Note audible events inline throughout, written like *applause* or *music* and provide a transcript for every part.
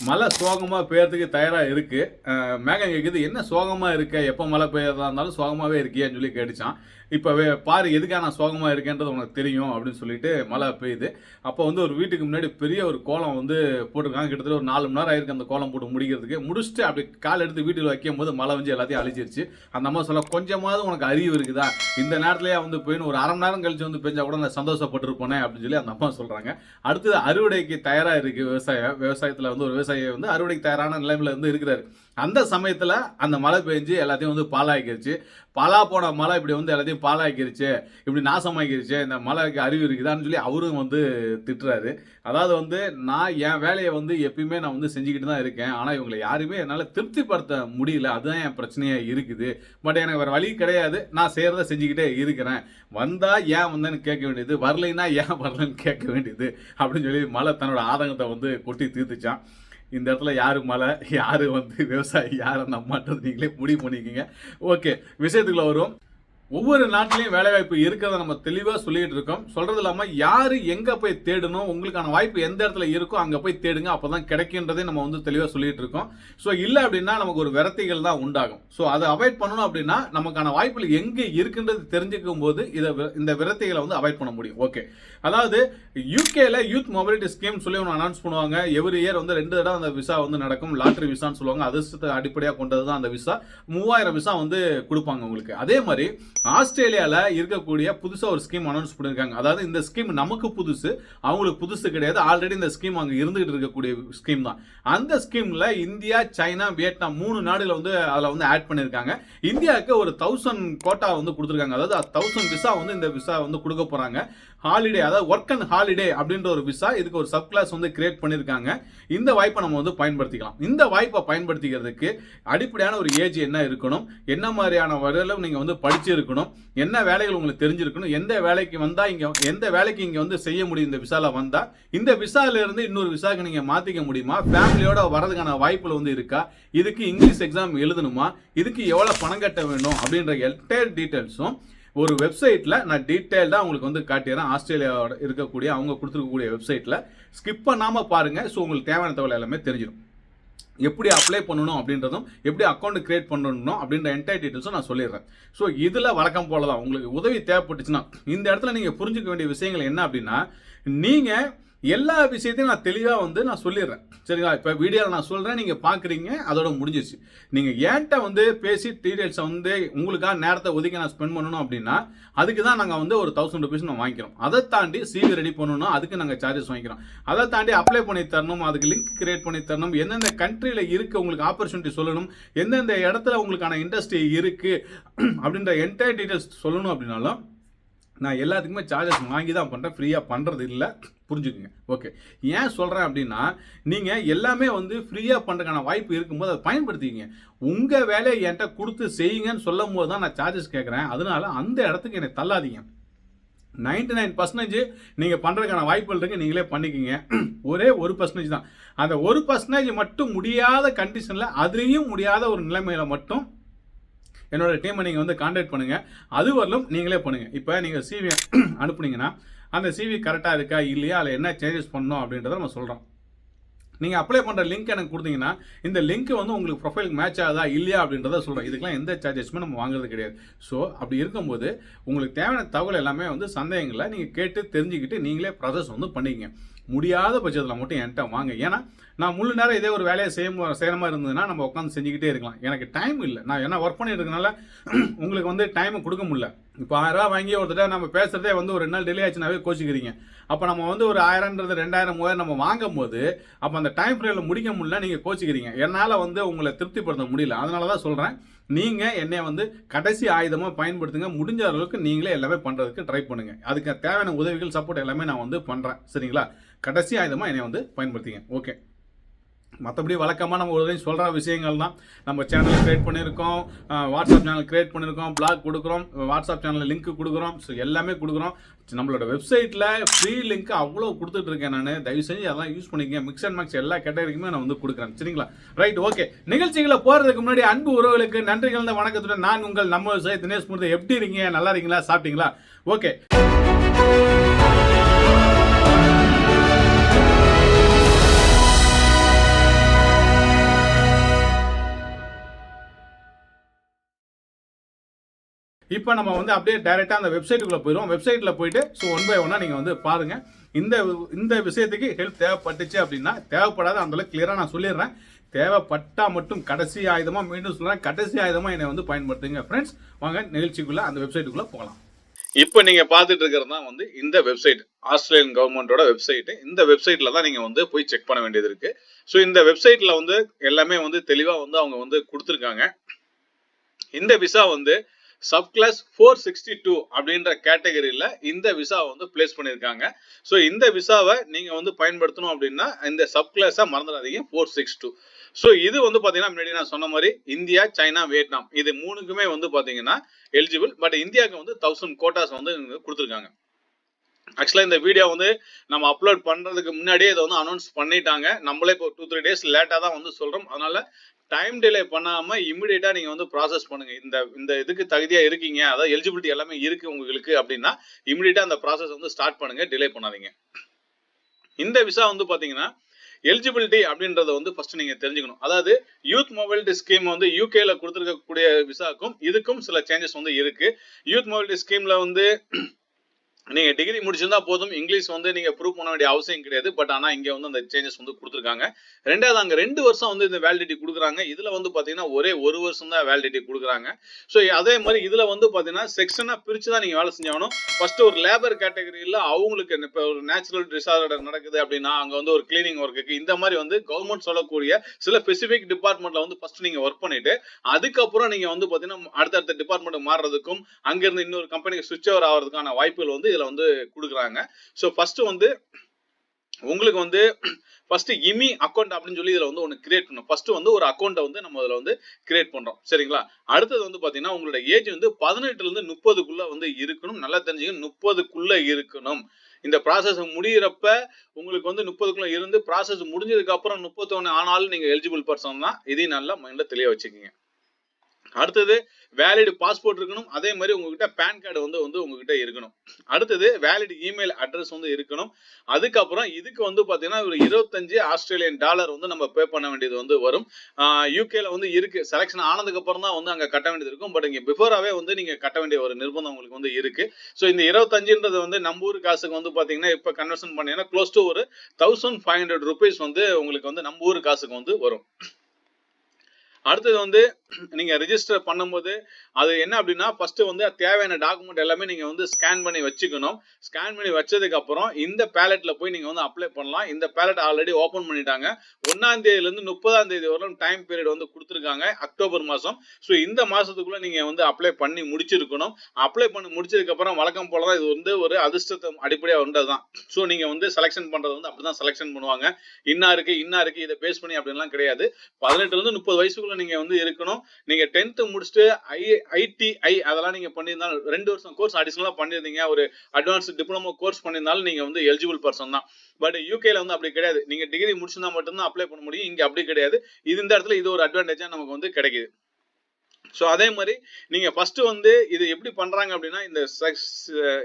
மழை சோகமாக பெய்யறதுக்கு தயாராக இருக்குது மேகம் கேட்குது என்ன சோகமாக இருக்க? எப்போ மழை பெய்யறதா இருந்தாலும் சோகமாகவே இருக்கியான்னு சொல்லி கேட்டுச்சான் இப்போ பாரு எதுக்காக நான் சோகமாக இருக்கேன்றது உனக்கு தெரியும் அப்படின்னு சொல்லிட்டு மழை பெய்யுது. அப்போ வந்து ஒரு வீட்டுக்கு முன்னாடி பெரிய ஒரு கோலம் வந்து போட்டிருக்காங்க. கிட்டத்தட்ட ஒரு நாலு மணி நேரம் ஆயிருக்கு அந்த கோலம் போட்டு முடிக்கிறதுக்கு. முடிச்சுட்டு அப்படி கால் எடுத்து வீட்டில் வைக்கும் போது மழை வந்து எல்லாத்தையும் அழிச்சிருச்சு அந்த அம்மா சொல்ல கொஞ்சமாவது உனக்கு அறிவு இருக்குதா? இந்த நேரத்துலயே வந்து போயின்னு ஒரு அரை மணி நேரம் கழிச்சு வந்து பெஞ்சா கூட நான் சந்தோஷப்பட்டிருப்பேனே அப்படின்னு சொல்லி அந்த அம்மா சொல்கிறாங்க அடுத்தது அறுவடைக்கு தயாராக இருக்குது விவசாயம் விவசாயத்தில் வந்து ஒரு விவசாயி வந்து அறுவடைக்கு தயாரான நிலைமையில வந்து இருக்கிறாரு. அந்த சமயத்தில் அந்த மழை பெஞ்சு எல்லாத்தையும் வந்து பாலாக்கிருச்சு பாலா போன மழை இப்படி வந்து எல்லாத்தையும் பாலாக்கிருச்சு இப்படி நாசமாக்கிருச்சு. இந்த மழைக்கு அறிவு இருக்குதான்னு சொல்லி அவரும் வந்து திட்டுறாரு. அதாவது வந்து நான் என் வேலையை வந்து எப்பயுமே நான் வந்து செஞ்சுக்கிட்டு தான் இருக்கேன். ஆனால் இவங்களை யாருமே என்னால் திருப்திப்படுத்த முடியல. அதுதான் என் பிரச்சனையாக இருக்குது. பட் எனக்கு வேறு வழி கிடையாது. நான் செய்கிறத செஞ்சுக்கிட்டே இருக்கிறேன். வந்தால் ஏன் வந்தேன்னு கேட்க வேண்டியது. வரலைன்னா ஏன் வரலன்னு கேட்க வேண்டியது. அப்படின்னு சொல்லி மழை தன்னோட ஆதங்கத்தை வந்து கொட்டி தீர்த்துச்சான். இந்த இடத்துல யாரு மழை யாரு வந்து விவசாயி யாரை நம்மன்றது நீங்களே முடிவு பண்ணிக்கோங்க. ஓகே விஷயத்துக்குள்ள வரும் ஒவ்வொரு நாட்டிலையும் வேலைவாய்ப்பு இருக்கிறத நம்ம தெளிவாக சொல்லிட்டு இருக்கோம். சொல்றது இல்லாமல் யார் எங்கே போய் தேடணும் உங்களுக்கான வாய்ப்பு எந்த இடத்துல இருக்கோ அங்கே போய் தேடுங்க அப்போ தான் கிடைக்கின்றதே நம்ம வந்து தெளிவாக சொல்லிட்டு இருக்கோம். ஸோ இல்லை அப்படின்னா நமக்கு ஒரு விரத்திகள் தான் உண்டாகும். ஸோ அதை அவாய்ட் பண்ணணும் அப்படின்னா நமக்கான வாய்ப்புகள் எங்கே இருக்குன்றது தெரிஞ்சுக்கும் போது இதை வி- இந்த விரத்திகளை வந்து அவாய்ட் பண்ண முடியும். ஓகே அதாவது யூகேல யூத் மொபிலிட்டி ஸ்கீம் சொல்லி ஒன்று அனௌன்ஸ் பண்ணுவாங்க. எவ்ரி இயர் வந்து ரெண்டு தடவை அந்த விசா வந்து நடக்கும். லாட்ரி விசான்னு சொல்லுவாங்க. அதிர்ஷ்டத்தை அடிப்படையாக கொண்டது தான் அந்த விசா மூவாயிரம் விசா வந்து கொடுப்பாங்க உங்களுக்கு. அதே மாதிரி ஆஸ்திரேலியாவில் இருக்கக்கூடிய புதுசாக ஒரு ஸ்கீம் அனௌன்ஸ் பண்ணியிருக்காங்க அதாவது இந்த ஸ்கீம் நமக்கு புதுசு அவங்களுக்கு புதுசு கிடையாது. ஆல்ரெடி இந்த ஸ்கீம் அங்கே இருந்துகிட்டு இருக்கக்கூடிய ஸ்கீம் தான். அந்த ஸ்கீமில் இந்தியா சைனா வியட்நாம் மூணு நாடுகளை வந்து அதில் வந்து ஆட் பண்ணியிருக்காங்க இந்தியாவுக்கு ஒரு தௌசண்ட் கோட்டா வந்து கொடுத்துருக்காங்க. அதாவது தௌசண்ட் விசா வந்து இந்த விசா வந்து கொடுக்க போகிறாங்க ஹாலிடே அதாவது ஒர்க் அண்ட் ஹாலிடே அப்படின்ற ஒரு விசா இதுக்கு ஒரு சப் கிளாஸ் வந்து கிரியேட் பண்ணியிருக்காங்க. இந்த வாய்ப்பை நம்ம வந்து பயன்படுத்திக்கலாம். இந்த வாய்ப்பை பயன்படுத்திக்கிறதுக்கு அடிப்படையான ஒரு ஏஜ் என்ன இருக்கணும் என்ன மாதிரியான வரையிலும் நீங்கள் வந்து படிச்சிருக்கணும் என்ன வேலைகள் உங்களுக்கு தெரிஞ்சிருக்கணும் எந்த வேலைக்கு வந்தால் இங்கே எந்த வேலைக்கு இங்கே வந்து செய்ய முடியும் இந்த விசாவில் வந்தால் இந்த விசாலிருந்து இன்னொரு விசாவுக்கு நீங்கள் மாற்றிக்க முடியுமா? ஃபேமிலியோட வரதுக்கான வாய்ப்புகள் வந்து இருக்கா? இதுக்கு இங்கிலீஷ் எக்ஸாம் எழுதணுமா? இதுக்கு எவ்வளோ பணம் கட்ட வேண்டும் அப்படின்ற எல்டையர் டீட்டெயில்ஸும் ஒரு வெப்சைட்டில் நான் டீட்டெயில்டாக உங்களுக்கு வந்து காட்டிடுறேன். ஆஸ்திரேலியாவோட இருக்கக்கூடிய அவங்க கொடுத்துருக்கக்கூடிய வெப்சைட்டில் ஸ்கிப் பண்ணாமல் பாருங்கள் ஸோ உங்களுக்கு தேவையான தகவல் எல்லாமே தெரிஞ்சிடும் எப்படி அப்ளை பண்ணணும் அப்படின்றதும் எப்படி அக்கௌண்ட் கிரியேட் பண்ணணும் அப்படின்ற என்டையர் டீட்டெயில்ஸும் நான் சொல்லிடுறேன். ஸோ இதில் வழக்கம் போல தான் உங்களுக்கு உதவி தேவைப்பட்டுச்சுன்னா இந்த இடத்துல நீங்கள் புரிஞ்சுக்க வேண்டிய விஷயங்கள் என்ன அப்படின்னா நீங்கள் எல்லா விஷயத்தையும் நான் தெளிவாக வந்து நான் சொல்லிடுறேன். சரிங்களா? இப்போ வீடியோவில் நான் சொல்கிறேன் நீங்கள் பார்க்குறீங்க அதோட முடிஞ்சிச்சு நீங்கள் ஏன்ட்ட வந்து பேசி டீட்டெயில்ஸை வந்து உங்களுக்காக நேரத்தை ஒதுக்கி நான் ஸ்பெண்ட் பண்ணணும் அப்படின்னா அதுக்கு தான் நாங்கள் வந்து ஒரு தௌசண்ட் ருபீஸ் நான் வாங்கிக்கிறோம். அதை தாண்டி சிவி ரெடி பண்ணணும் அதுக்கு நாங்கள் சார்ஜஸ் வாங்கிக்கிறோம். அதை தாண்டி அப்ளை பண்ணி தரணும் அதுக்கு லிங்க் கிரியேட் பண்ணி தரணும் எந்தெந்த கண்ட்ரியில் இருக்கு உங்களுக்கு ஆப்பர்ச்சுனிட்டி சொல்லணும் எந்தெந்த இடத்துல உங்களுக்கான இண்டஸ்ட்ரி இருக்குது அப்படின்ற என்டையர் டீட்டெயில்ஸ் சொல்லணும் அப்படின்னாலும் நான் எல்லாத்துக்குமே சார்ஜஸ் வாங்கி தான் பண்ணுறேன் ஃப்ரீயாக பண்ணுறது இல்லை. புரிஞ்சுக்குங்க. ஓகே ஏன் சொல்கிறேன் அப்படின்னா நீங்கள் எல்லாமே வந்து ஃப்ரீயாக பண்ணுறதுக்கான வாய்ப்பு இருக்கும்போது அதை பயன்படுத்திக்கிங்க. உங்கள் வேலையை என்கிட்ட கொடுத்து செய்யுங்கன்னு சொல்லும் போது தான் நான் சார்ஜஸ் கேட்குறேன். அதனால அந்த இடத்துக்கு என்னை தள்ளாதீங்க. நைன்டி நைன் பர்சன்டேஜ் நீங்கள் பண்ணுறதுக்கான வாய்ப்புகள் இருக்கு நீங்களே பண்ணிக்கிங்க. ஒரே ஒரு பர்சன்டேஜ் தான். அந்த ஒரு பர்சன்டேஜ் மட்டும் முடியாத கண்டிஷனில் அதுலேயும் முடியாத ஒரு நிலைமையில் மட்டும் என்னோட டீமை நீங்கள் வந்து காண்டாக்ட் பண்ணுங்கள் அது வரலும் நீங்களே பண்ணுங்கள் இப்போ நீங்கள் சிவி *clears throat* அனுப்புனீங்கன்னா அந்த சிவி கரெக்டாக இருக்கா இல்லையா அதில் என்ன சேஞ்சஸ் பண்ணணும் அப்படின்றத நம்ம சொல்கிறோம் நீங்கள் அப்ளை பண்ணுற லிங்க் எனக்கு கொடுத்தீங்கன்னா இந்த லிங்க் வந்து உங்களுக்கு ப்ரொஃபைலுக்கு மேட்ச் ஆகுதா இல்லையா அப்படின்றத சொல்கிறோம் இதுக்கெல்லாம் எந்த சார்ஜஸுமே நம்ம வாங்குறது கிடையாது. ஸோ அப்படி இருக்கும்போது உங்களுக்கு தேவையான தகவல் எல்லாமே வந்து சந்தேகங்களை நீங்கள் கேட்டு தெரிஞ்சுக்கிட்டு நீங்களே ப்ராசஸ் வந்து பண்ணிக்கங்க. முடியாத பட்சத்தில் மட்டும் என்கிட்ட வாங்க. ஏன்னா நான் முழு நேரம் இதே ஒரு வேலையை செய்ய செய்கிற மாதிரி இருந்ததுன்னா நம்ம உட்காந்து செஞ்சுக்கிட்டே இருக்கலாம். எனக்கு டைம் இல்லை. நான் என்ன ஒர்க் பண்ணிட்டு இருக்கனால *clears throat* உங்களுக்கு வந்து டைம் கொடுக்க முடியல. இப்போ ஆயிரம் ரூபா வாங்கி ஒருத்தட்ட நம்ம பேசுறதே வந்து ஒரு ரெண்டு நாள் டிலே ஆச்சுனாவே கோச்சிக்கிறீங்க. அப்போ நம்ம வந்து ஒரு ஆயிரம்ன்றது ரெண்டாயிரம் மூவாயிரம் நம்ம வாங்கும் போது அப்போ அந்த டைம் ஃப்ரேமில் முடிக்க முடியல நீங்கள் கோச்சிக்கிறீங்க. என்னால் வந்து உங்களை திருப்திப்படுத்த முடியல. அதனால தான் சொல்கிறேன் நீங்கள் என்னை வந்து கடைசி ஆயுதமாக பயன்படுத்துங்க. முடிஞ்ச அளவுக்கு நீங்களே எல்லாமே பண்ணுறதுக்கு ட்ரை பண்ணுங்கள் அதுக்கு தேவையான உதவிகள் சப்போர்ட் எல்லாமே நான் வந்து பண்ணுறேன் சரிங்களா? கடைசி ஆயுதமாக என்னை வந்து பயன்படுத்திங்க. ஓகே மற்றபடி வழக்கமாக நம்ம ஒரு சொல்கிற விஷயங்கள் தான் நம்ம சேனல் க்ரியேட் பண்ணியிருக்கோம். வாட்ஸ்அப் சேனல் க்ரியேட் பண்ணியிருக்கோம். பிளாக் கொடுக்குறோம். வாட்ஸ்அப் சேனலில் லிங்க் கொடுக்குறோம். ஸோ எல்லாமே கொடுக்குறோம். நம்மளோட வெப்சைட்டில் ஃப்ரீ லிங்க் அவ்வளோ கொடுத்துட்டு இருக்கேன் நான். தயவு செஞ்சு அதெல்லாம் யூஸ் பண்ணிக்கங்க. மிக்ஸ் அண்ட் மேக்ஸ் எல்லா கேட்டகரிக்குமே நான் வந்து கொடுக்குறேன். சரிங்களா? ரைட் ஓகே நிகழ்ச்சிகளை போகிறதுக்கு முன்னாடி அன்பு உறவுகளுக்கு நன்றிகள் இந்த வணக்கத்துடன் நான் உங்கள் நம்ம விவசாயி தினேஷ் முருதை எப்படி இருக்கீங்க? நல்லா இருக்கீங்களா? சாப்பிட்டீங்களா? ஓகே இப்போ நம்ம வந்து அப்படியே டைரெக்டாக அந்த வெப்சைட்டுக்குள்ளே போயிடுவோம். வெப்சைட்டில் போயிட்டு ஸோ ஒன் பை ஒன்னாக நீங்கள் வந்து பாருங்கள் இந்த இந்த விஷயத்துக்கு ஹெல்ப் தேவைப்பட்டுச்சு அப்படின்னா தேவைப்படாத அந்தளவுக்கு கிளியராக நான் சொல்லிடுறேன். தேவைப்பட்டால் மட்டும் கடைசி ஆயுதமாக மீண்டும் சொல்கிறேன் கடைசி ஆயுதமாக என்னை வந்து பயன்படுத்துங்க. ஃப்ரெண்ட்ஸ் வாங்க நிகழ்ச்சிக்குள்ளே அந்த வெப்சைட்டுக்குள்ளே போகலாம். இப்போ நீங்கள் பார்த்துட்டு இருக்கிறது தான் வந்து இந்த வெப்சைட் ஆஸ்திரேலியன் கவர்மெண்ட்டோட வெப்சைட்டு இந்த வெப்சைட்டில் தான் நீங்கள் வந்து போய் செக் பண்ண வேண்டியது இருக்குது ஸோ இந்த வெப்சைட்டில் வந்து எல்லாமே வந்து தெளிவாக வந்து அவங்க வந்து கொடுத்துருக்காங்க. இந்த விசா வந்து sub class four sixty two அப்படின்ற கேட்டகரியில் இந்த விசாவை வந்து பிளேஸ் பண்ணியிருக்காங்க. ஸோ இந்த விசாவை நீங்கள் வந்து பயன்படுத்தணும் அப்படின்னா இந்த சப் கிளாஸாக மறந்துடாதீங்க ஃபோர் சிக்ஸ் டூ ஸோ இது வந்து பார்த்தீங்கன்னா முன்னாடி நான் சொன்ன மாதிரி இந்தியா சைனா வியட்நாம். இது மூணுக்குமே வந்து பார்த்தீங்கன்னா எலிஜிபிள் பட் இந்தியாவுக்கு வந்து தௌசண்ட் கோட்டாஸ் வந்து கொடுத்துருக்காங்க. ஆக்சுவலாக இந்த வீடியோ வந்து நம்ம அப்லோட் பண்ணுறதுக்கு முன்னாடியே இதை வந்து அனௌன்ஸ் பண்ணிட்டாங்க. நம்மளே இப்போ டூ த்ரீ டேஸ் லேட்டாக தான் வந்து சொல்கிறோம் அதனால டைம் டிலே பண்ணாம இமிடியேட்டா நீங்க வந்து ப்ராசஸ் பண்ணுங்க. இந்த இந்த இதுக்கு தகுதியா இருக்கீங்க அதாவது எலிஜிபிலிட்டி எல்லாமே இருக்கு உங்களுக்கு அப்படின்னா இமிடியேட்டா அந்த ப்ராசஸ் வந்து ஸ்டார்ட் பண்ணுங்க டிலே பண்ணாதீங்க. இந்த விசா வந்து பாத்தீங்கன்னா எலிஜிபிலிட்டி அப்படின்றத வந்து ஃபர்ஸ்ட் நீங்க தெரிஞ்சுக்கணும். அதாவது யூத் மொபைலிட்டி ஸ்கீம் வந்து யூகேல கொடுத்துருக்கக்கூடிய விசாக்கும் இதுக்கும் சில சேஞ்சஸ் வந்து இருக்கு. யூத் மொபைலிட்டி ஸ்கீம்ல வந்து நீங்கள் டிகிரி முடிச்சிருந்தா போதும். இங்கிலீஷ் வந்து நீங்கள் ப்ரூவ் பண்ண வேண்டிய அவசியம் கிடையாது. பட் ஆனால் இங்கே வந்து அந்த சேஞ்சஸ் வந்து கொடுத்துருக்காங்க. ரெண்டாவது அங்கே ரெண்டு வருஷம் வந்து இந்த வேலிடிட்டி கொடுக்குறாங்க. இதில் வந்து பார்த்தீங்கன்னா ஒரே ஒரு வருஷம் தான் வேலிடிட்டி கொடுக்குறாங்க. ஸோ அதே மாதிரி இதில் வந்து பார்த்தீங்கன்னா செக்ஷனாக பிரித்து தான் நீங்கள் வேலை செஞ்சாகணும். ஃபஸ்ட்டு ஒரு லேபர் கேட்டகரியில அவங்களுக்கு இப்போ ஒரு நேச்சுரல் டிசார்டர் நடக்குது அப்படின்னா அங்கே வந்து ஒரு கிளீனிங் ஒர்க்குக்கு இந்த மாதிரி வந்து கவர்மெண்ட் சொல்லக்கூடிய சில ஸ்பெசிஃபிக் டிபார்ட்மெண்ட்ல வந்து ஃபஸ்ட்டு நீங்கள் ஒர்க் பண்ணிட்டு அதுக்கப்புறம் நீங்கள் வந்து பார்த்தீங்கன்னா அடுத்தடுத்த டிபார்ட்மெண்ட் மாறுறதுக்கும் அங்கேருந்து இன்னொரு கம்பெனிக்கு சுவிட்ச் ஓவர் ஆகிறதுக்கான வாய்ப்புகள் வந்து இதில் வந்து கொடுக்குறாங்க. ஸோ ஃபஸ்ட்டு வந்து உங்களுக்கு வந்து ஃபர்ஸ்ட் இமி அக்கௌண்ட் அப்படின்னு சொல்லி இதுல வந்து ஒன்று கிரியேட் பண்ணும் ஃபர்ஸ்ட் வந்து ஒரு அக்கௌண்ட்டை வந்து நம்ம இதில் வந்து கிரியேட் பண்றோம். சரிங்களா? அடுத்தது வந்து பாத்தீங்கன்னா உங்களோட ஏஜ் வந்து பதினெட்டுல இருந்து முப்பதுக்குள்ள வந்து இருக்கணும். நல்லா தெரிஞ்சுக்கணும். முப்பதுக்குள்ள இருக்கணும். இந்த ப்ராசஸ் முடியிறப்ப உங்களுக்கு வந்து முப்பதுக்குள்ள இருந்து ப்ராசஸ் முடிஞ்சதுக்கு அப்புறம் முப்பத்தொன்னு ஆனாலும் நீங்கள் எலிஜிபிள் பர்சன் தான். இதையும் நல்லா மைண்டில் தெளிய வச்சுக்கோங்க. அடுத்தது வேலிட் பாஸ்போர்ட் இருக்கணும். அதே மாதிரி உங்ககிட்ட பேன் கார்டு வந்து வந்து உங்ககிட்ட இருக்கணும். அடுத்தது வேலிட் இமெயில் அட்ரஸ் வந்து இருக்கணும். அதுக்கப்புறம் இதுக்கு வந்து பார்த்தீங்கன்னா ஒரு இருபத்தஞ்சு ஆஸ்திரேலியன் டாலர் வந்து நம்ம பே பண்ண வேண்டியது வந்து வரும். யூகேல வந்து இருக்கு. செலெக்ஷன் ஆனதுக்கு அப்புறம் தான் வந்து அங்கே கட்ட வேண்டியது இருக்கும். பட் இங்கே பிஃபோராகவே வந்து நீங்கள் கட்ட வேண்டிய ஒரு நிர்பந்தம் உங்களுக்கு வந்து இருக்கு. ஸோ இந்த இருபத்தஞ்சுன்றது வந்து நம்ம ஊர் காசுக்கு வந்து பார்த்தீங்கன்னா இப்போ கன்வர்ஷன் பண்ணீங்கன்னா க்ளோஸ் டு ஒரு தௌசண்ட் ஃபைவ் ஹண்ட்ரட் ருபீஸ் வந்து உங்களுக்கு வந்து நம்ம ஊர் காசுக்கு வந்து வரும். அடுத்தது வந்து நீங்க ரிஜிஸ்டர் பண்ணும்போது அது என்ன அப்படின்னா ஃபர்ஸ்ட் வந்து தேவையான டாக்குமெண்ட் எல்லாமே நீங்க வந்து ஸ்கேன் பண்ணி வச்சுக்கணும். ஸ்கேன் பண்ணி வச்சதுக்கு அப்புறம் இந்த பேலட்ல போய் நீங்க வந்து அப்ளை பண்ணலாம். இந்த பேலட் ஆல்ரெடி ஓபன் பண்ணிட்டாங்க. ஒன்னாம் தேதியில இருந்து முப்பதாம் தேதி வரலும் டைம் பீரியட் வந்து கொடுத்துருக்காங்க அக்டோபர் மாசம். ஸோ இந்த மாசத்துக்குள்ள நீங்க வந்து அப்ளை பண்ணி முடிச்சிருக்கணும். அப்ளை பண்ணி முடிச்சதுக்கு அப்புறம் வழக்கம் போலதான் இது வந்து ஒரு அதிர்ஷ்டத்தை அடிப்படையாக வந்ததுதான். ஸோ நீங்க வந்து செலெக்ஷன் பண்றது வந்து அப்படிதான் செலெக்ஷன் பண்ணுவாங்க. இன்னா இருக்கு இன்னா இருக்கு இதை பேஸ் பண்ணி அப்படின்லாம் கிடையாது. பதினெட்டுல இருந்து முப்பது வயசுக்குள்ள நீங்க வந்து இருக்கணும். நீங்க டென்த் முடிச்சுட்டு ஐ ஐடிஐ அதெல்லாம் நீங்க பண்ணியிருந்தாலும் ரெண்டு வருஷம் கோர்ஸ் அடிஷனலா பண்ணியிருந்தீங்க. ஒரு அட்வான்ஸ் டிப்ளமோ கோர்ஸ் பண்ணியிருந்தாலும் நீங்க வந்து எலிஜிபிள் பர்சன் தான். பட் யூகேல வந்து அப்படி கிடையாது. நீங்க டிகிரி முடிச்சிருந்தா மட்டும்தான் அப்ளை பண்ண முடியும். இங்க அப்படி கிடையாது. இது இந்த இடத்துல இது ஒரு அட்வான்டேஜா நமக்கு வந்து கிடைக்குது. ஸோ அதே மாதிரி நீங்க ஃபஸ்ட்டு வந்து இது எப்படி பண்றாங்க அப்படின்னா இந்த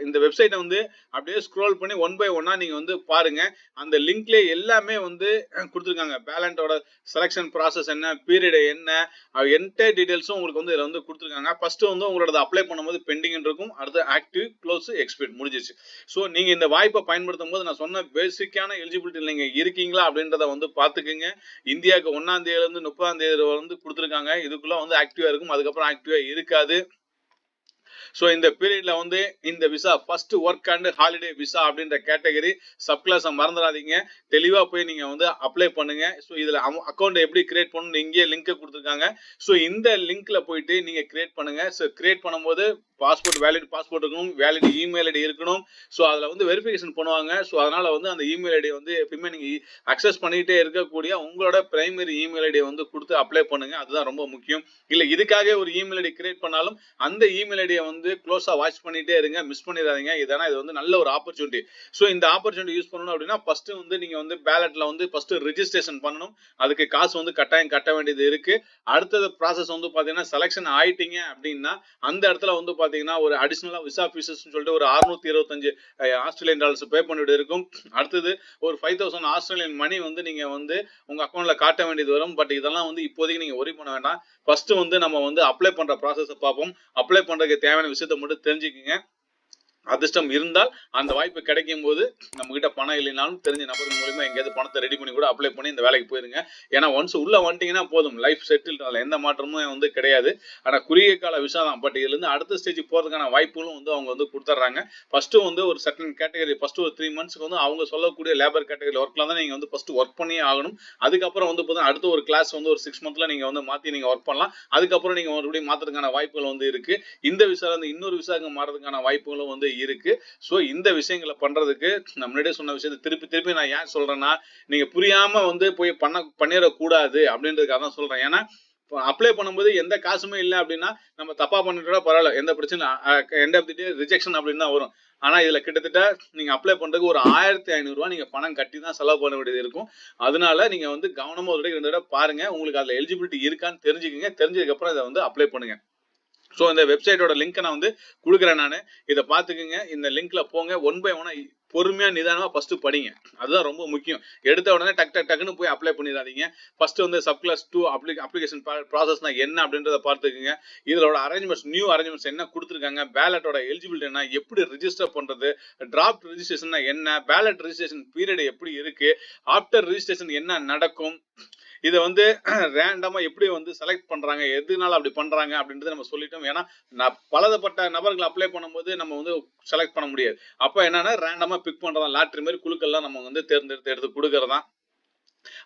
இந்த வெப்சைட்டை வந்து அப்படியே ஸ்க்ரோல் பண்ணி ஒன் பை ஒன்னா நீங்கள் வந்து பாருங்க. அந்த லிங்க்லேயே எல்லாமே வந்து கொடுத்துருக்காங்க. பேலண்டோட செலெக்ஷன் ப்ராசஸ் என்ன பீரியட் என்ன என்டையர் டீட்டெயில்ஸும் உங்களுக்கு வந்து இதில் வந்து கொடுத்துருக்காங்க. ஃபஸ்ட்டு வந்து உங்களோட அப்ளை பண்ணும்போது பெண்டிங் இருக்கும். அடுத்து ஆக்டிவ் க்ளோஸ் எக்ஸ்பீட் முடிஞ்சிச்சு ஸோ நீங்கள் இந்த வாய்ப்பை பயன்படுத்தும் போது நான் சொன்ன பேசிக்கான எலிஜிபிலிட்டி நீங்கள் இருக்கீங்களா அப்படின்றத வந்து பார்த்துக்குங்க. இந்தியாவுக்கு ஒன்றாம் தேதியிலேருந்து முப்பதாம் தேதி வந்து கொடுத்துருக்காங்க. இதுக்குள்ளே வந்து ஆக்டிவாக இருக்கும். அதுக்கப்புறம் ஆக்டிவா இருக்காது. ஸோ இந்த பீரியட்ல வந்து இந்த visa first work and holiday visa அப்படின்ற கேட்டகரி சப் கிளாஸை மறந்துடாதீங்க. தெளிவாக போய் நீங்கள் வந்து அப்ளை பண்ணுங்க. ஸோ இதில் அக்கௌண்ட் எப்படி கிரியேட் பண்ணணும் இங்கேயே லிங்க் கொடுத்துருக்காங்க. ஸோ இந்த லிங்க்ல போயிட்டு நீங்கள் கிரியேட் பண்ணுங்க. ஸோ கிரியேட் பண்ணும்போது பாஸ்போர்ட் வேலிட் பாஸ்போர்ட் இருக்கணும். வேலிட் இமெயில் ஐடி இருக்கணும். ஸோ அதில் வந்து வெரிஃபிகேஷன் பண்ணுவாங்க. ஸோ அதனால வந்து அந்த இமெயில் ஐடி வந்து எப்பயுமே நீங்கள் அக்சஸ் பண்ணிக்கிட்டே இருக்கக்கூடிய உங்களோட பிரைமரி இமெயில் ஐடியை வந்து கொடுத்து அப்ளை பண்ணுங்க. அதுதான் ரொம்ப முக்கியம். இல்லை இதுக்காக ஒரு இமெயில் ஐடி கிரியேட் பண்ணாலும் அந்த இமெயில் ஐடியை வந்து க்ளோஸாக வாட்ச் பண்ணிட்டே இருங்க மிஸ் பண்ணிடாதீங்க. இதனால் இது வந்து நல்ல ஒரு ஆப்பர்ச்சுனிட்டி ஸோ இந்த ஆப்பர்ச்சுனிட்டி யூஸ் பண்ணணும் அப்படின்னா ஃபஸ்ட்டு வந்து நீங்கள் வந்து பேலட்ல வந்து ஃபஸ்ட்டு ரிஜிஸ்ட்ரேஷன் பண்ணணும். அதுக்கு காசு வந்து கட்டாயம் கட்ட வேண்டியது இருக்கு. அடுத்தது ப்ராசஸ் வந்து பார்த்தீங்கன்னா செலெக்ஷன் ஆயிட்டீங்க அப்படின்னா அந்த இடத்துல வந்து பார்த்தீங்கன்னா ஒரு அடிஷ்னலாக விசா ஃபீஸஸ்னு சொல்லிட்டு ஒரு அறுநூத்தி இருபத்தஞ்சு ஆஸ்திரேலியன் டாலர்ஸ் பே பண்ணிட்டு இருக்கும். அடுத்தது ஒரு ஃபைவ் தௌசண்ட் ஆஸ்திரேலியன் மணி வந்து நீங்கள் வந்து உங்கள் அக்கௌண்ட்டில் காட்ட வேண்டியது வரும். பட் இதெல்லாம் வந்து இப்போதைக்கு நீங்கள் ஒரி பண்ண வேண்டாம். ஃபர்ஸ்ட் வந்து நம்ம வந்து அப்ளை பண்ணுற ப்ராசஸை பார்ப்போம். அப்ளை பண்ணுறதுக்கு தேவையான விஷயத்த மட்டும் தெரிஞ்சுக்கங்க. அதிர்ஷ்டம் இருந்தால் அந்த வாய்ப்பு கிடைக்கும் போது நம்ம கிட்ட பணம் இல்லைனாலும் தெரிஞ்ச நபர்கள் மூலியமா எங்கேயாவது பணத்தை ரெடி பண்ணி கூட அப்ளை பண்ணி இந்த வேலைக்கு போயிருங்க. ஏன்னா ஒன்ஸ் உள்ள வந்துட்டீங்கன்னா போதும். லைஃப் செட்டில் அதில் எந்த மாற்றமும் வந்து கிடையாது. ஆனா குறுகிய கால விஷா தான். பட் இதுல இருந்து அடுத்த ஸ்டேஜ் போறதுக்கான வாய்ப்புகளும் வந்து அவங்க வந்து கொடுத்துட்றாங்க. ஃபர்ஸ்ட் வந்து ஒரு சர்டன் கேட்டகரி ஃபர்ஸ்ட் ஒரு த்ரீ மந்த்ஸ்க்கு வந்து அவங்க சொல்லக்கூடிய லேபர் கேட்டகரி ஒர்க்ல தான் நீங்க வந்து ஃபர்ஸ்ட் ஒர்க் பண்ணியே ஆகணும். அதுக்கப்புறம் வந்து பார்த்தீங்கன்னா அடுத்த ஒரு கிளாஸ் வந்து ஒரு சிக்ஸ் மந்த்ல நீங்க வந்து மாத்தி நீங்க ஒர்க் பண்ணலாம். அதுக்கப்புறம் நீங்க மறுபடியும் மாத்துறதுக்கான வாய்ப்புகள் வந்து இருக்கு. இந்த விசா வந்து இன்னொரு விசாக்கு மாறதுக்கான வாய்ப்புகளும் வந்து இருக்கு. ஸோ இந்த விஷயங்களை பண்றதுக்கு நான் முன்னாடியே சொன்ன விஷயத்தை திருப்பி திருப்பி நான் ஏன் சொல்றேன்னா நீங்க புரியாம வந்து போய் பண்ண பண்ணிடக்கூடாது அப்படின்றதுக்காக தான் சொல்றேன். ஏன்னா அப்ளை பண்ணும்போது எந்த காசுமே இல்லை அப்படின்னா நம்ம தப்பா பண்ணிட்டோட பரவாயில்ல எந்த பிரச்சனை end of the day rejection அப்படின்னு தான் வரும். ஆனா இதுல கிட்டத்தட்ட நீங்க அப்ளை பண்றதுக்கு ஒரு ஆயிரத்தி ஐநூறுரூவா நீங்க பணம் கட்டி தான் செலவு பண்ண வேண்டியது இருக்கும். அதனால நீங்க வந்து கவனமா ஒரு தடவை ரெண்டு தடவை பாருங்க. உங்களுக்கு அதுல எலிஜிபிலிட்டி இருக்கான்னு தெரிஞ்சுக்கங்க. தெரிஞ்சதுக்கு அப்புறம் இதை வந்து அப்ளை பண்ணுங்க. ஸோ இந்த வெப்சைட்டோட லிங்க்கை நான் வந்து கொடுக்குறேன் நான். இதை பார்த்துக்குங்க. இந்த லிங்க்ல போங்க. ஒன் பை ஒன்னா பொறுமையா நிதானமா ஃபர்ஸ்ட் படிங்க. அதுதான் ரொம்ப முக்கியம். எடுத்த உடனே டக் டக் டக்குன்னு போய் அப்ளை பண்ணிடாதீங்க. ஃபர்ஸ்ட் வந்து சப் கிளாஸ் டூ அப்ளி அப்ளிகேஷன் ப்ராசஸ்னா என்ன அப்படின்றத பார்த்துக்குங்க. இதோட அரேஞ்ச்மெண்ட்ஸ் நியூ அரேஞ்ச்மெண்ட்ஸ் என்ன கொடுத்துருக்காங்க? பேலட்டோட எலிஜிபிலிட்டி என்ன? எப்படி ரிஜிஸ்டர் பண்றது? டிராப்ட் ரிஜிஸ்ட்ரேஷன் என்ன? பேலட் ரிஜிஸ்ட்ரேஷன் பீரியட் எப்படி இருக்கு? ஆஃப்டர் ரிஜிஸ்ட்ரேஷன் என்ன நடக்கும்? இதை வந்து *clears throat* ரேண்டமா எப்படி வந்து செலக்ட் பண்றாங்க எதுனால அப்படி பண்றாங்க அப்படின்றத நம்ம சொல்லிட்டோம். ஏன்னா பலதப்பட்ட நபர்கள் அப்ளை பண்ணும்போது நம்ம வந்து செலக்ட் பண்ண முடியாது. அப்ப என்னன்னா ரேண்டமா பிக் பண்றதா லாட்ரி மாதிரி குழுக்கள்லாம் நம்ம வந்து தேர்ந்தெடுத்து எடுத்து கொடுக்கறதான்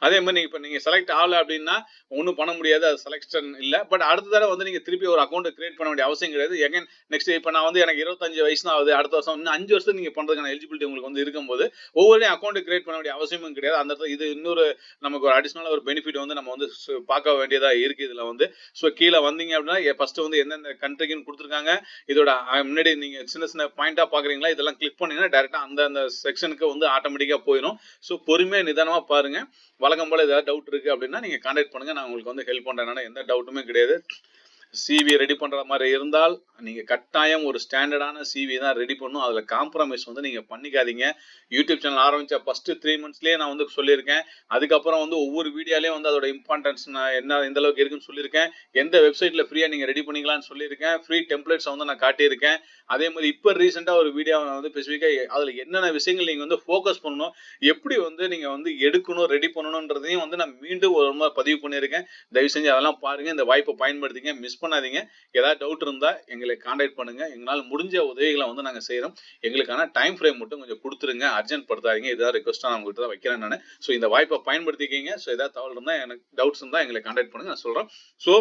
அதே மாதிரி நீங்கள் இப்போ நீங்கள் செலக்ட் ஆகல அப்படின்னா ஒன்றும் பண்ண முடியாது அது செலக்ஷன் இல்லை. பட் அடுத்த தடவை வந்து நீங்கள் திருப்பி ஒரு அக்கௌண்ட் கிரியேட் பண்ண வேண்டிய அவசியம் கிடையாது. எகன் நெக்ஸ்ட் இப்போ நான் வந்து எனக்கு இருபத்தஞ்சு வயசு தான் ஆகுது. அடுத்த வருஷம் இன்னும் அஞ்சு வருஷத்துக்கு நீங்கள் பண்ணுறதுக்கான எலிஜிபிலிட்டி உங்களுக்கு வந்து இருக்கும்போது ஒவ்வொரு அக்கௌண்ட் கிரியேட் பண்ண வேண்டிய அவசியமும் கிடையாது. அந்த இடத்துல இது இன்னொரு நமக்கு ஒரு அடிஷ்னலாக ஒரு பெனிஃபிட் வந்து நம்ம வந்து பார்க்க வேண்டியதாக இருக்குது இதில் வந்து. ஸோ கீழே வந்தீங்க அப்படின்னா ஃபஸ்ட்டு வந்து எந்தெந்த கண்ட்ரிக்குன்னு கொடுத்துருக்காங்க. இதோட முன்னாடி நீங்கள் சின்ன சின்ன பாயிண்ட்டாக பார்க்குறீங்களா? இதெல்லாம் கிளிக் பண்ணீங்கன்னா டேரெக்டாக அந்த அந்த செக்ஷனுக்கு வந்து ஆட்டோமேட்டிக்காக போயிடும் ஸோ பொறுமையாக நிதானமாக பாருங்க. வழக்கம் போல ஏதாவது டவுட் இருக்கு அப்படின்னா நீங்க கான்டாக்ட் பண்ணுங்க. நான் உங்களுக்கு வந்து ஹெல்ப் பண்றேன். எந்த டவுட்டுமே கிடையாது. சிவி ரெடி பண்ற மாதிரி இருந்தால் நீங்க கட்டாயம் ஒரு ஸ்டாண்டர்டான சிவி தான் ரெடி பண்ணணும். அதுல காம்ப்ரமைஸ் வந்து நீங்க பண்ணிக்காதீங்க. யூடியூப் சேனல் ஆரம்பிச்ச ஃபர்ஸ்ட் த்ரீ மந்த்ஸ்லேயே நான் வந்து சொல்லியிருக்கேன். அதுக்கப்புறம் வந்து ஒவ்வொரு வீடியோலயும் வந்து அதோட இம்பார்ட்டன்ஸ் நான் என்ன எந்த அளவுக்கு இருக்குன்னு சொல்லியிருக்கேன். எந்த வெப்சைட்ல ஃப்ரீயா நீங்க ரெடி பண்ணிக்கலாம்னு சொல்லியிருக்கேன். ஃப்ரீ டெம்ப்ளேட்ஸ் வந்து நான் காட்டியிருக்கேன். அதே மாதிரி இப்போ ரீசெண்டா ஒரு வீடியோ வந்து ஸ்பெசிஃபிக்கா அதுல என்னென்ன விஷயங்கள் நீங்க வந்து ஃபோக்கஸ் பண்ணணும் எப்படி வந்து நீங்க வந்து எடுக்கணும் ரெடி பண்ணணுன்றதையும் வந்து நான் மீண்டும் ஒரு முறை பதிவு பண்ணியிருக்கேன். தயவு செஞ்சு அதெல்லாம் பாருங்க. இந்த வாய்ப்பை பயன்படுத்திங்க மிஸ் பண்ணாதீங்க. ஏதாவது டவுட் இருந்தா எங்களை கான்டாக்ட் பண்ணுங்க. எங்களால் முடிஞ்ச உதவிகளை வந்து நாங்க செய்கிறோம் எங்களுக்கான டைம் ஃப்ரேம் மட்டும் கொஞ்சம் கொடுத்துருங்க. அர்ஜென்ட் படுத்தாதீங்க. இதாக ரெக்வஸ்ட்டாக நான் உங்ககிட்ட தான் வைக்கிறேன் நான். ஸோ இந்த வாய்ப்பை பயன்படுத்திக்கிங்க. ஸோ ஏதாவது தகவல் இருந்தால் எனக்கு டவுட்ஸ் இருந்தால் எங்களை கான்டாக்ட் பண்ணுங்க. நான் சொல்றேன். ஸோ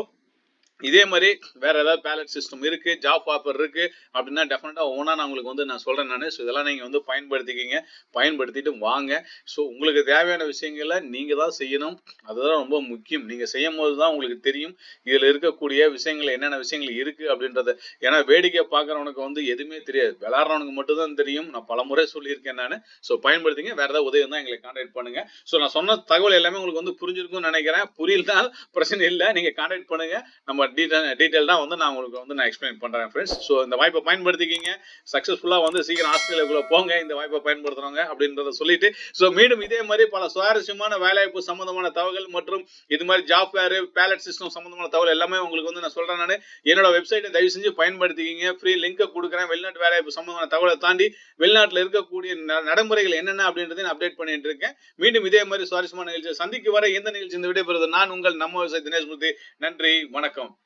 இதே மாதிரி வேற ஏதாவது பேலட் சிஸ்டம் இருக்கு ஜாப் ஆஃபர் இருக்கு அப்படின்னா டெஃபினட்டா ஓனா நான் உங்களுக்கு வந்து நான் சொல்றேன் நான். ஸோ இதெல்லாம் நீங்க வந்து பயன்படுத்திக்கிங்க. பயன்படுத்திட்டு வாங்க. ஸோ உங்களுக்கு தேவையான விஷயங்களை நீங்க தான் செய்யணும். அதுதான் ரொம்ப முக்கியம். நீங்க செய்யும் போது தான் உங்களுக்கு தெரியும். இதுல இருக்கக்கூடிய விஷயங்கள் என்னென்ன விஷயங்கள் இருக்கு அப்படின்றத. ஏன்னா வேடிக்கை பார்க்குறவனுக்கு வந்து எதுவுமே தெரியாது. விளாட்றவனுக்கு மட்டும் தான் தெரியும். நான் பலமுறை சொல்லியிருக்கேன் நான். ஸோ பயன்படுத்திங்க. வேற ஏதாவது உதவி தான் எங்களை கான்டாக்ட் பண்ணுங்க. ஸோ நான் சொன்ன தகவல் எல்லாமே உங்களுக்கு வந்து புரிஞ்சிருக்கும்னு நினைக்கிறேன். புரியலனால் பிரச்சனை இல்லை. நீங்க கான்டாக்ட் பண்ணுங்க. நம்ம டீட்டெயில் டீட்டெயில் தான் வந்து நான் உங்களுக்கு வந்து நான் எக்ஸ்பிளைன் பண்ணுறேன் ஃப்ரெண்ட்ஸ் ஸோ இந்த வாய்ப்பை பயன்படுத்திக்கிங்க. சக்ஸஸ்ஃபுல்லாக வந்து சீக்கிரம் ஆஸ்திரேலியாவுக்குள்ளே போங்க. இந்த வாய்ப்பை பயன்படுத்துகிறவங்க அப்படின்றத சொல்லிட்டு ஸோ மீண்டும் இதே மாதிரி பல சுவாரஸ்யமான வேலைவாய்ப்பு சம்மந்தமான தகவல் மற்றும் இது மாதிரி ஜாப் ஃபேர் பேலட் சிஸ்டம் சம்மந்தமான தகவல் எல்லாமே உங்களுக்கு வந்து நான் சொல்கிறேன் நான். என்னோட வெப்சைட்டை தயவு செஞ்சு பயன்படுத்திக்கிங்க. ஃப்ரீ லிங்கை கொடுக்குறேன். வெளிநாட்டு வேலைவாய்ப்பு சம்மந்தமான தகவலை தாண்டி வெளிநாட்டில் இருக்கக்கூடிய ந- நடைமுறைகள் என்னென்ன அப்படின்றதையும் அப்டேட் பண்ணிட்டு இருக்கேன். மீண்டும் இதே மாதிரி சுவாரஸ்யமான நிகழ்ச்சியை சந்திக்கு வர எந்த நிகழ்ச்சி இந்த விடைபெறுவது நான் உங்கள் நம்ம விவசாய தினேஷ் மூர்த்தி. நன்றி வணக்கம்.